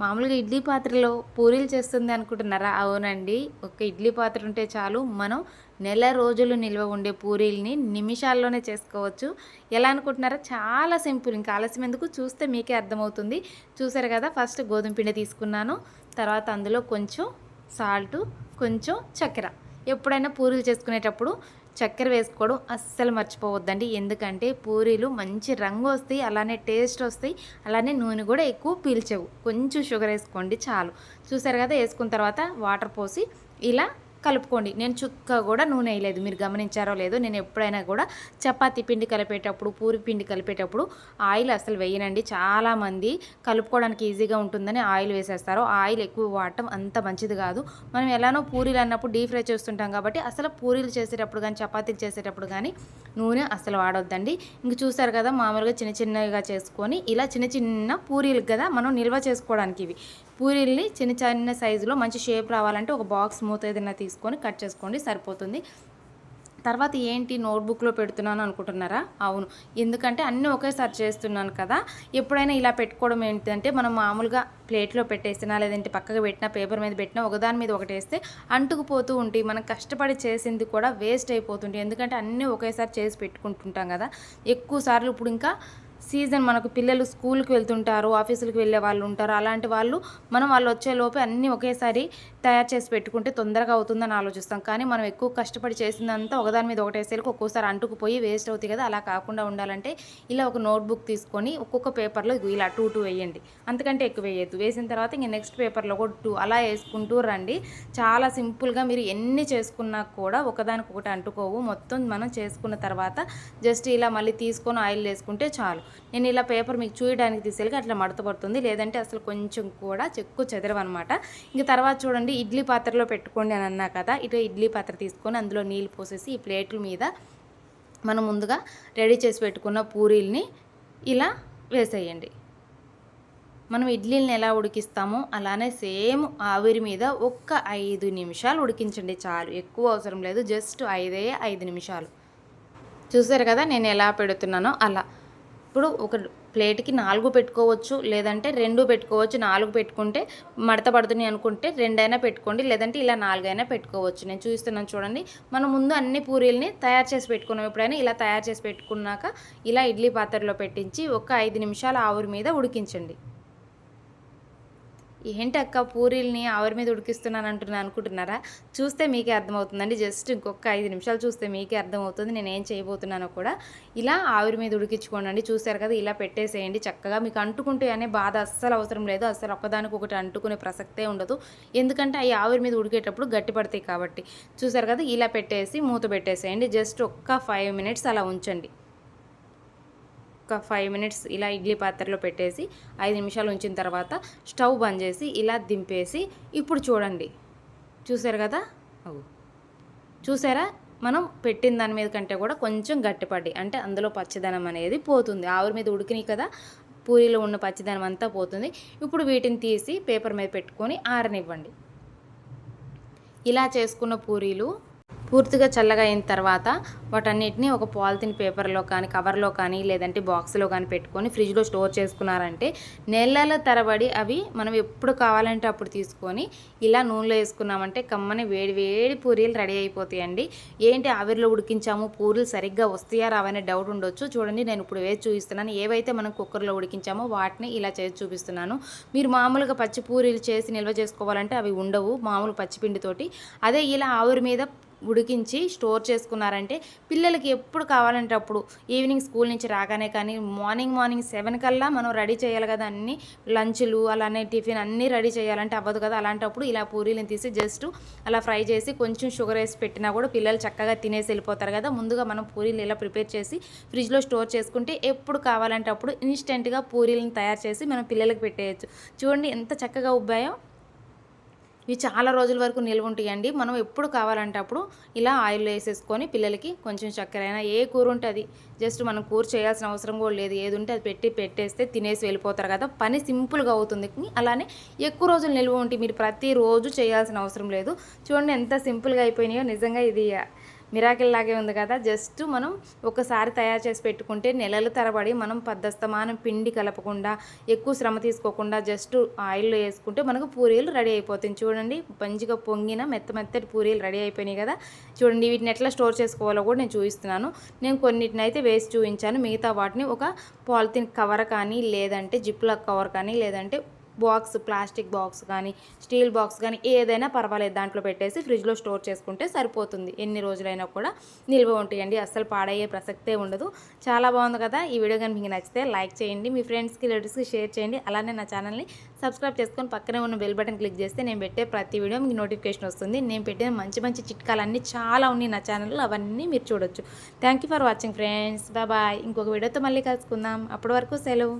మామూలుగా ఇడ్లీ పాత్రలో పూరీలు చేస్తుంది అనుకుంటున్నారా? అవునండి. ఒక ఇడ్లీ పాత్ర ఉంటే చాలు. మనం నెల రోజులు నిల్వ ఉండే పూరీల్ని నిమిషాల్లోనే చేసుకోవచ్చు. ఎలా అనుకుంటున్నారా? చాలా సింపుల్. ఇంకా ఆలస్యం ఎందుకు? చూస్తే మీకే అర్థమవుతుంది. చూసారు కదా ఫస్ట్ గోధుమ పిండి తీసుకున్నాను. తర్వాత అందులో కొంచెం సాల్ట్ కొంచెం చక్కెర. ఎప్పుడైనా పూరీలు చేసుకునేటప్పుడు చక్కెర వేసుకోవడం అస్సలు మర్చిపోవద్దండి. ఎందుకంటే పూరీలు మంచి రంగు వస్తాయి అలానే టేస్ట్ వస్తాయి అలానే నూనె కూడా ఎక్కువ పీల్చవు. కొంచెం షుగర్ వేసుకోండి చాలు. చూసారు కదా వేసుకున్న తర్వాత వాటర్ పోసి ఇలా కలుపుకోండి. నేను చుక్క కూడా నూనె వేయలేదు. మీరు గమనించారో లేదో నేను ఎప్పుడైనా కూడా చపాతీ పిండి కలిపేటప్పుడు పూరి పిండి కలిపేటప్పుడు ఆయిల్ అసలు వేయనండి. చాలామంది కలుపుకోవడానికి ఈజీగా ఉంటుందని ఆయిల్ వేసేస్తారు. ఆయిల్ ఎక్కువ వాడటం అంత మంచిది కాదు. మనం ఎలానో పూరీలు అన్నప్పుడు డీప్ ఫ్రై చేస్తుంటాం కాబట్టి అసలు పూరీలు చేసేటప్పుడు కానీ చపాతీలు చేసేటప్పుడు కానీ నూనె అసలు వాడొద్దండి. ఇంక చూసారు కదా మామూలుగా చిన్న చిన్నగా చేసుకొని ఇలా చిన్న చిన్న పూరీలు కదా మనం నిల్వ చేసుకోవడానికి ఇవి. పూరీల్ని చిన్న చిన్న సైజులో మంచి షేప్ రావాలంటే ఒక బాక్స్ మూత ఏదైనా తీసుకొని కట్ చేసుకోండి సరిపోతుంది. తర్వాత ఏంటి నోట్బుక్లో పెడుతున్నాను అనుకుంటున్నారా? అవును. ఎందుకంటే అన్నీ ఒకేసారి చేస్తున్నాను కదా. ఎప్పుడైనా ఇలా పెట్టుకోవడం ఏంటంటే మనం మామూలుగా ప్లేట్లో పెట్టేసినా లేదంటే పక్కకు పెట్టినా పేపర్ మీద పెట్టినా ఒకదాని మీద ఒకటి వేస్తే అంటుకుపోతూ ఉంటాయి. మనం కష్టపడి చేసింది కూడా వేస్ట్ అయిపోతుంటాయి. ఎందుకంటే అన్నీ ఒకేసారి చేసి పెట్టుకుంటుంటాం కదా. ఎక్కువ సార్లు ఇప్పుడు ఇంకా సీజన్ మనకు పిల్లలు స్కూల్కి వెళ్తుంటారు ఆఫీసులకు వెళ్ళే వాళ్ళు ఉంటారు అలాంటి వాళ్ళు మనం వాళ్ళు వచ్చే లోపే అన్నీ ఒకేసారి తయారు చేసి పెట్టుకుంటే తొందరగా అవుతుందని ఆలోచిస్తాం. కానీ మనం ఎక్కువ కష్టపడి చేసిందంతా ఒకదాని మీద ఒకటేసేలకు ఒక్కోసారి అంటుకుపోయి వేస్ట్ అవుతుంది కదా. అలా కాకుండా ఉండాలంటే ఇలా ఒక నోట్బుక్ తీసుకొని ఒక్కొక్క పేపర్లో ఇలా టూ టూ వేయండి. అంతకంటే ఎక్కువ వేయద్దు. వేసిన తర్వాత ఇంక నెక్స్ట్ పేపర్లో కూడా టూ అలా వేసుకుంటూ రండి. చాలా సింపుల్గా మీరు ఎన్ని చేసుకున్నా కూడా ఒకదానికొకటి అంటుకోవు. మొత్తం మనం చేసుకున్న తర్వాత జస్ట్ ఇలా మళ్ళీ తీసుకొని ఆయిల్ వేసుకుంటే చాలు. నేను ఇలా పేపర్ మీకు చూడడానికి తీసుకెళ్ళి అట్లా మడత పడుతుంది. లేదంటే అసలు కొంచెం కూడా చెక్కు చెదరవన్నమాట ఇంక తర్వాత చూడండి ఇడ్లీ పాత్రలో పెట్టుకోండి అని అన్నా కదా ఇట్లా ఇడ్లీ పాత్ర తీసుకొని అందులో నీళ్ళు పోసేసి ఈ ప్లేట్ల మీద మనం ముందుగా రెడీ చేసి పెట్టుకున్న పూరీల్ని ఇలా వేసేయండి. మనం ఇడ్లీని ఎలా ఉడికిస్తామో అలానే సేమ్ ఆవిరి మీద ఒక్క ఐదు నిమిషాలు ఉడికించండి చాలు. ఎక్కువ అవసరం లేదు జస్ట్ ఐదే ఐదు నిమిషాలు. చూసారు కదా నేను ఎలా పెడుతున్నానో అలా. ఇప్పుడు ఒక ప్లేట్కి నాలుగు పెట్టుకోవచ్చు లేదంటే రెండు పెట్టుకోవచ్చు. నాలుగు పెట్టుకుంటే మడత పడుతున్నాయి అనుకుంటే రెండైనా పెట్టుకోండి లేదంటే ఇలా నాలుగైనా పెట్టుకోవచ్చు. నేను చూస్తున్నాను చూడండి. మనం ముందు అన్ని పూరీల్ని తయారు చేసి పెట్టుకున్నాం. ఎప్పుడైనా ఇలా తయారు చేసి పెట్టుకున్నాక ఇలా ఇడ్లీ పాత్రలో పెట్టించి ఒక ఐదు నిమిషాలు ఆవిరి మీద ఉడికించండి. ఏంటి అక్క పూరీల్ని ఆవిరి మీద ఉడికిస్తున్నాను అంటున్నాను అనుకుంటున్నారా? చూస్తే మీకే అర్థమవుతుందండి. జస్ట్ ఇంకొక ఐదు నిమిషాలు చూస్తే మీకే అర్థమవుతుంది. నేను ఏం చేయబోతున్నానో కూడా. ఇలా ఆవిరి మీద ఉడికించుకోండి చూసారు కదా ఇలా పెట్టేసేయండి చక్కగా. మీకు అంటుకుంటే అనే బాధ అస్సలు అవసరం లేదు. అస్సలు ఒక్కదానికి ఒకటి అంటుకునే ప్రసక్తే ఉండదు. ఎందుకంటే అవి ఆవిరి మీద ఉడికేటప్పుడు గట్టి పడతాయి కాబట్టి. చూసారు కదా ఇలా పెట్టేసి మూత పెట్టేసేయండి. జస్ట్ ఒక్క ఫైవ్ మినిట్స్ అలా ఉంచండి. ఒక ఫైవ్ మినిట్స్ ఇలా ఇడ్లీ పాత్రలో పెట్టేసి ఐదు నిమిషాలు ఉంచిన తర్వాత స్టవ్ బంద్ చేసి ఇలా దింపేసి ఇప్పుడు చూడండి. చూసారు కదా? అవు. చూసారా? మనం పెట్టిన దాని మీద కంటే కూడా కొంచెం గట్టిపడి అంటే అందులో పచ్చదనం అనేది పోతుంది. ఆవిరి మీద ఉడికినాయి కదా? పూరీలో ఉన్న పచ్చదనం అంతా పోతుంది. ఇప్పుడు వీటిని తీసి పేపర్ మీద పెట్టుకొని ఆరనివ్వండి. ఇలా చేసుకున్న పూరీలు పూర్తిగా చల్లగా అయిన తర్వాత వాటన్నిటిని ఒక పాలిథిన్ పేపర్లో కానీ కవర్లో కానీ లేదంటే బాక్స్లో కానీ పెట్టుకొని ఫ్రిడ్జ్లో స్టోర్ చేసుకున్నారంటే నెలల తరబడి అవి మనం ఎప్పుడు కావాలంటే అప్పుడు తీసుకొని ఇలా నూనెలో వేసుకున్నామంటే కమ్మని వేడి వేడి పూరీలు రెడీ అయిపోతాయండి. ఏంటి ఆవిరిలో ఉడికించాము? పూరీలు సరిగ్గా వస్తాయా? రావనే డౌట్ ఉండొచ్చు. చూడండి నేను ఇప్పుడు వేసి చూపిస్తున్నాను. ఏవైతే మనం కుక్కర్లో ఉడికించామో వాటిని ఇలా చేసి చూపిస్తున్నాను. మీరు మామూలుగా పచ్చి పూరీలు చేసి నిల్వ చేసుకోవాలంటే అవి ఉండవు. మామూలు పచ్చిపిండితోటి అదే ఇలా ఆవిరి మీద ఉడికించి స్టోర్ చేసుకున్నారంటే పిల్లలకి ఎప్పుడు కావాలంటే అప్పుడు ఈవినింగ్ స్కూల్ నుంచి రాగానే కానీ మార్నింగ్ మార్నింగ్ సెవెన్ కల్లా మనం రెడీ చేయాలి కదా అన్ని లంచ్లు అలానే టిఫిన్ అన్నీ రెడీ చేయాలంటే అవ్వదు కదా. అలాంటప్పుడు ఇలా పూరీలను తీసి జస్ట్ అలా ఫ్రై చేసి కొంచెం షుగర్ వేసి పెట్టినా కూడా పిల్లలు చక్కగా తినేసి వెళ్ళిపోతారు కదా. ముందుగా మనం పూరీలు ఇలా ప్రిపేర్ చేసి ఫ్రిడ్జ్లో స్టోర్ చేసుకుంటే ఎప్పుడు కావాలంటే అప్పుడు ఇన్స్టెంట్గా పూరీలను తయారు చేసి మనం పిల్లలకి పెట్టేయచ్చు. చూడండి ఎంత చక్కగా ఉబ్బాయో. ఇవి చాలా రోజుల వరకు నిల్వ ఉంటాయండి. మనం ఎప్పుడు కావాలంటే అప్పుడు ఇలా ఆయిల్ వేసేసుకొని పిల్లలకి కొంచెం చక్కెర అయినా ఏ కూర ఉంటుంది జస్ట్ మనం కూర చేయాల్సిన అవసరం కూడా లేదు. ఏది ఉంటే అది పెట్టి పెట్టేస్తే తినేసి వెళ్ళిపోతారు కదా. పని సింపుల్గా అవుతుంది. అలానే ఎక్కువ రోజులు నిల్వ ఉంటే మీరు ప్రతిరోజు చేయాల్సిన అవసరం లేదు. చూడండి ఎంత సింపుల్గా అయిపోయినాయో. నిజంగా ఇది మిరాకిల్ లాగే ఉంది కదా. జస్ట్ మనం ఒకసారి తయారు చేసి పెట్టుకుంటే నెలల తరబడి మనం పద్దస్తమానం పిండి కలపకుండా ఎక్కువ శ్రమ తీసుకోకుండా జస్ట్ ఆయిల్లో వేసుకుంటే మనకు పూరీలు రెడీ అయిపోతాయి. చూడండి మంచిగా పొంగిన మెత్త మెత్తటి పూరీలు రెడీ అయిపోయినాయి కదా. చూడండి వీటిని ఎట్లా స్టోర్ చేసుకోవాలో కూడా నేను చూపిస్తున్నాను. నేను కొన్నిటిని అయితే వేసి చూపించాను. మిగతా వాటిని ఒక పాలిథిన్ కవర్ కానీ లేదంటే జిప్లాక్ కవర్ కానీ లేదంటే బాక్స్ ప్లాస్టిక్ బాక్స్ కానీ స్టీల్ బాక్స్ కానీ ఏదైనా పర్వాలేదు. దాంట్లో పెట్టేసి ఫ్రిడ్జ్లో స్టోర్ చేసుకుంటే సరిపోతుంది. ఎన్ని రోజులైనా కూడా నిల్వ ఉంటాయండి. అస్సలు పాడయ్యే ప్రసక్తే ఉండదు. చాలా బాగుంది కదా? ఈ వీడియో కానీ మీకు నచ్చితే లైక్ చేయండి. మీ ఫ్రెండ్స్కి రిలేటివ్స్కి షేర్ చేయండి. అలానే నా ఛానల్ని సబ్స్క్రైబ్ చేసుకొని పక్కనే ఉన్న బెల్ బటన్ క్లిక్ చేస్తే నేను పెట్టే ప్రతి వీడియో మీకు నోటిఫికేషన్ వస్తుంది. నేను పెట్టిన మంచి మంచి చిట్కాలు అన్నీ చాలా ఉన్నాయి నా ఛానల్లో. అవన్నీ మీరు చూడొచ్చు. Thank you for watching friends. Bye. ఇంకొక వీడియోతో మళ్ళీ కలుసుకుందాం. అప్పటి వరకు సెలవు.